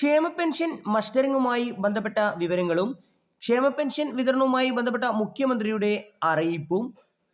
ക്ഷേമ പെൻഷൻ മസ്റ്ററിങ്ങുമായി ബന്ധപ്പെട്ട വിവരങ്ങളും ക്ഷേമ പെൻഷൻ വിതരണവുമായി ബന്ധപ്പെട്ട മുഖ്യമന്ത്രിയുടെ അറിയിപ്പും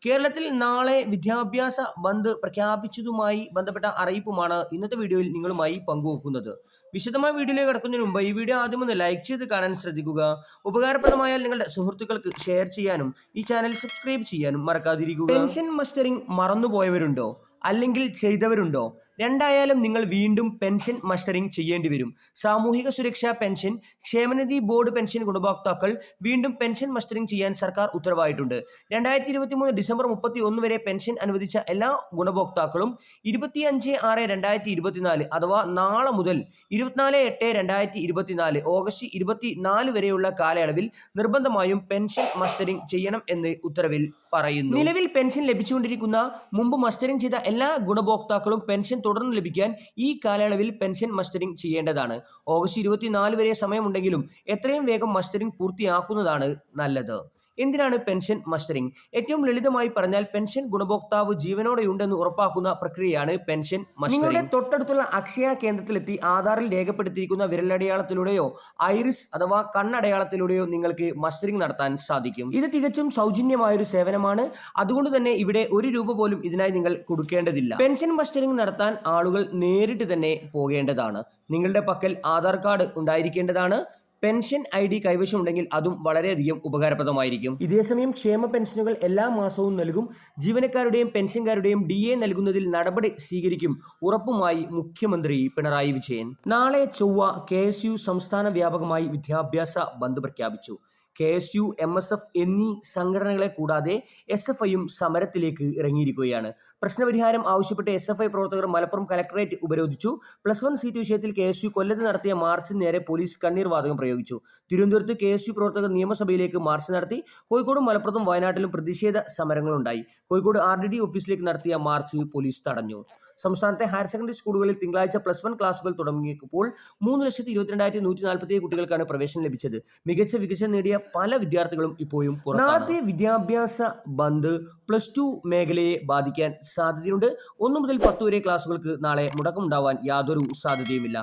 കേരളത്തിൽ നാളെ വിദ്യാഭ്യാസ ബന്ദ് പ്രഖ്യാപിച്ചതുമായി ബന്ധപ്പെട്ട അറിയിപ്പുമാണ് ഇന്നത്തെ വീഡിയോയിൽ നിങ്ങളുമായി പങ്കുവെക്കുന്നത്. വിശദമായ വീഡിയോയിലേക്ക് കടക്കുന്നതിന് മുമ്പ് ഈ വീഡിയോ ആദ്യം ഒന്ന് ലൈക്ക് ചെയ്ത് കാണാൻ ശ്രദ്ധിക്കുക. ഉപകാരപ്രദമായാൽ നിങ്ങളുടെ സുഹൃത്തുക്കൾക്ക് ഷെയർ ചെയ്യാനും ഈ ചാനൽ സബ്സ്ക്രൈബ് ചെയ്യാനും മറക്കാതിരിക്കുക. പെൻഷൻ മസ്റ്ററിംഗ് മറന്നുപോയവരുണ്ടോ? അല്ലെങ്കിൽ ചെയ്തവരുണ്ടോ? രണ്ടായാലും നിങ്ങൾ വീണ്ടും പെൻഷൻ മസ്റ്ററിംഗ് ചെയ്യേണ്ടി വരും. സാമൂഹിക സുരക്ഷാ പെൻഷൻ ക്ഷേമനിധി ബോർഡ് പെൻഷൻ ഗുണഭോക്താക്കൾ വീണ്ടും പെൻഷൻ മസ്റ്ററിംഗ് ചെയ്യാൻ സർക്കാർ ഉത്തരവായിട്ടുണ്ട്. രണ്ടായിരത്തി ഇരുപത്തി മൂന്ന് ഡിസംബർ മുപ്പത്തി ഒന്ന് വരെ പെൻഷൻ അനുവദിച്ച എല്ലാ ഗുണഭോക്താക്കളും ഇരുപത്തിയഞ്ച് ആറ് രണ്ടായിരത്തി ഇരുപത്തിനാല് അഥവാ നാളെ മുതൽ ഇരുപത്തിനാല് എട്ട് രണ്ടായിരത്തി ഇരുപത്തിനാല് ഓഗസ്റ്റ് ഇരുപത്തിനാല് വരെയുള്ള കാലയളവിൽ നിർബന്ധമായും പെൻഷൻ മസ്റ്ററിംഗ് ചെയ്യണം എന്ന് ഉത്തരവിൽ പറയുന്നു. നിലവിൽ പെൻഷൻ ലഭിച്ചുകൊണ്ടിരിക്കുന്ന മുമ്പ് മസ്റ്ററിംഗ് ചെയ്ത എല്ലാ ഗുണഭോക്താക്കളും പെൻഷൻ തുടർന്ന് ലഭിക്കാൻ ഈ കാലയളവിൽ പെൻഷൻ മസ്റ്ററിംഗ് ചെയ്യേണ്ടതാണ്. ഓഗസ്റ്റ് ഇരുപത്തിനാല് വരെ സമയമുണ്ടെങ്കിലും എത്രയും വേഗം മസ്റ്ററിംഗ് പൂർത്തിയാക്കുന്നതാണ് നല്ലത്. എന്തിനാണ് പെൻഷൻ മസ്റ്ററിംഗ് ഏറ്റവും ലളിതമായി പറഞ്ഞാൽ പെൻഷൻ ഗുണഭോക്താവ് ജീവനോടെയുണ്ടെന്ന് ഉറപ്പാക്കുന്ന പ്രക്രിയയാണ് പെൻഷൻ നിങ്ങളുടെ തൊട്ടടുത്തുള്ള അക്ഷയ കേന്ദ്രത്തിലെത്തി ആധാറിൽ രേഖപ്പെടുത്തിയിരിക്കുന്ന വിരലടയാളത്തിലൂടെയോ ഐറിസ് അഥവാ കണ്ണടയാളത്തിലൂടെയോ നിങ്ങൾക്ക് മസ്റ്ററിംഗ് നടത്താൻ സാധിക്കും. ഇത് തികച്ചും സൗജന്യമായൊരു സേവനമാണ്. അതുകൊണ്ട് തന്നെ ഇവിടെ ഒരു രൂപ പോലും ഇതിനായി നിങ്ങൾ കൊടുക്കേണ്ടതില്ല. പെൻഷൻ മസ്റ്ററിംഗ് നടത്താൻ ആളുകൾ നേരിട്ട് തന്നെ പോകേണ്ടതാണ്. നിങ്ങളുടെ പക്കൽ ആധാർ കാർഡ് ഉണ്ടായിരിക്കേണ്ടതാണ്. പെൻഷൻ ഐ ഡി കൈവശമുണ്ടെങ്കിൽ അതും വളരെയധികം ഉപകാരപ്രദമായിരിക്കും. ഇതേസമയം ക്ഷേമ പെൻഷനുകൾ എല്ലാ മാസവും നൽകും. ജീവനക്കാരുടെയും പെൻഷൻകാരുടെയും ഡി എ നൽകുന്നതിൽ നടപടി സ്വീകരിക്കും ഉറപ്പുമായി മുഖ്യമന്ത്രി പിണറായി വിജയൻ. നാളെ ചൊവ്വ കെ സംസ്ഥാന വ്യാപകമായി വിദ്യാഭ്യാസ ബന്ദ് പ്രഖ്യാപിച്ചു. K S U M S F എന്നീ സംഘടനകളെ കൂടാതെ എസ് എഫ് ഐയും സമരത്തിലേക്ക് ഇറങ്ങിയിരിക്കുകയാണ്. പ്രശ്നപരിഹാരം ആവശ്യപ്പെട്ട് എസ് എഫ് ഐ പ്രവർത്തകർ മലപ്പുറം കലക്ടറേറ്റ് ഉപരോധിച്ചു. പ്ലസ് വൺ സീറ്റ് വിഷയത്തിൽ കെ എസ് യു കൊല്ലത്ത് നടത്തിയ മാർച്ചിന് നേരെ പോലീസ് കണ്ണീർ വാതകം പ്രയോഗിച്ചു. തിരുവനന്തപുരത്ത് കെ എസ് യു പ്രവർത്തകർ നിയമസഭയിലേക്ക് മാർച്ച് നടത്തി. കോഴിക്കോടും മലപ്പുറത്തും വയനാട്ടിലും പ്രതിഷേധ സമരങ്ങളുണ്ടായി. കോഴിക്കോട് ആർ ഡി ഡി ഓഫീസിലേക്ക് നടത്തിയ മാർച്ച് പോലീസ് തടഞ്ഞു. സംസ്ഥാനത്തെ ഹയർ സെക്കൻഡറി സ്കൂളുകളിൽ തിങ്കളാഴ്ച പ്ലസ് വൺ ക്ലാസുകൾ തുടങ്ങിയപ്പോൾ മൂന്ന് ലക്ഷത്തി ഇരുപത്തിരണ്ടായിരത്തി നൂറ്റി നാൽപ്പത്തി കുട്ടികൾക്കാണ് പ്രവേശനം ലഭിച്ചത്. മികച്ച വികസനം നേടിയ പല വിദ്യാർത്ഥികളും ഇപ്പോഴും നാളത്തെ വിദ്യാഭ്യാസ ബന്ദ് പ്ലസ് ടു മേഖലയെ ബാധിക്കാൻ സാധ്യതയുണ്ട്. ഒന്നു മുതൽ പത്ത് വരെ ക്ലാസുകൾക്ക് നാളെ മുടക്കമുണ്ടാവാൻ യാതൊരു സാധ്യതയുമില്ല.